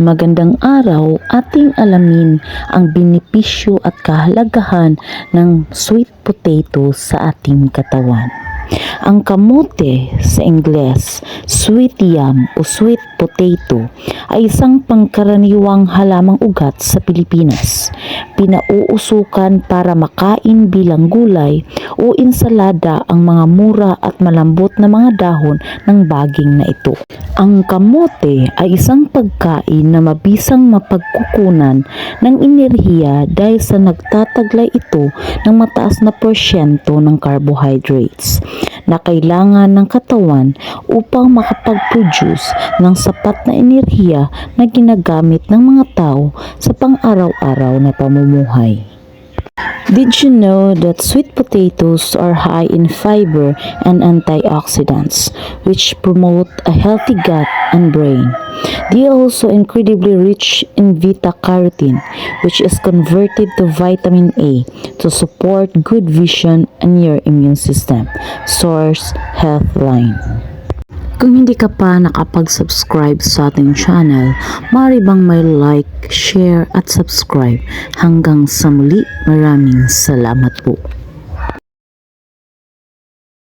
Magandang araw, ating alamin ang benepisyo at kahalagahan ng sweet potato sa ating katawan. Ang kamote sa Ingles, sweet yam o sweet potato ay isang pangkaraniwang halamang ugat sa Pilipinas. Pinauusukan para makain bilang gulay o insalada ang mga mura at malambot na mga dahon ng baging na ito. Ang kamote ay isang pagkain na mabisang mapagkukunan ng enerhiya dahil sa nagtataglay ito ng mataas na porsyento ng carbohydrates na kailangan ng katawan upang makapag-produce ng sapat na enerhiya na ginagamit ng mga tao sa pang-araw-araw na pamumuhay. Did you know that sweet potatoes are high in fiber and antioxidants, which promote a healthy gut and brain? They are also incredibly rich in beta-carotene, which is converted to vitamin A to support good vision and your immune system. Source Healthline. Kung hindi ka pa nakapag-subscribe sa ating channel, maaari bang may like, share at subscribe. Hanggang sa muli, maraming salamat po.